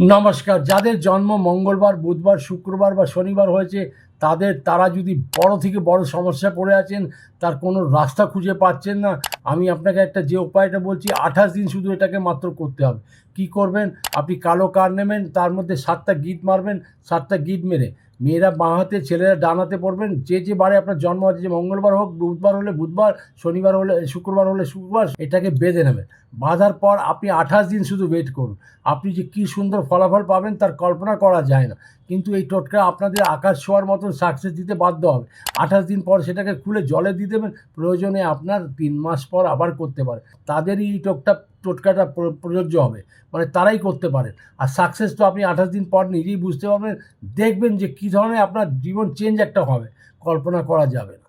নমস্কার, যাদের জন্ম মঙ্গলবার, বুধবার, শুক্রবার বা শনিবার হয়েছে, তাদের, তারা যদি বড় থেকে বড় সমস্যা পড়ে আছেন, তার কোনো রাস্তা খুঁজে পাচ্ছেন না, আমি আপনাকে একটা যে উপায়টা বলছি, আঠাশ দিন শুধু এটাকে মাত্র করতে হবে। কি করবেন? আপনি কালো কার নেবেন, তার মধ্যে সাতটা গিট মারবেন, সাতটা গিট মেরে। মেয়েরা বাঁ হাতে, ছেলেরা ডান হাতে পড়বেন। যে যে বারে আপনার জন্ম আছে যে মঙ্গলবার হোক, বুধবার হলে বুধবার, শনিবার হলে, শুক্রবার হলে শুক্রবার, এটাকে বেঁধে নেবেন। বাঁধার পর আপনি আঠাশ দিন শুধু ওয়েট করুন। আপনি যে কী সুন্দর ফলাফল পাবেন তার কল্পনা করা যায় না। কিন্তু এই টোটকা আপনাদের আকাশ ছোঁয়ার মতন সাকসেস দিতে বাধ্য হবে। আঠাশ দিন পর সেটাকে খুলে জলে দিয়ে দেবেন। প্রয়োজনে আপনার তিন মাস পর আবার করতে পারে তাদেরই এই টোকটা টোটকাটা প্রযোজ্য হবে। মানে তারাই করতে পারেন। আর সাকসেস তো আপনি আঠাশ দিন পর নিজেই বুঝতে পারবেন। দেখবেন যে কী ধরনের আপনার জীবন চেঞ্জ একটা হবে কল্পনা করা যাবে না।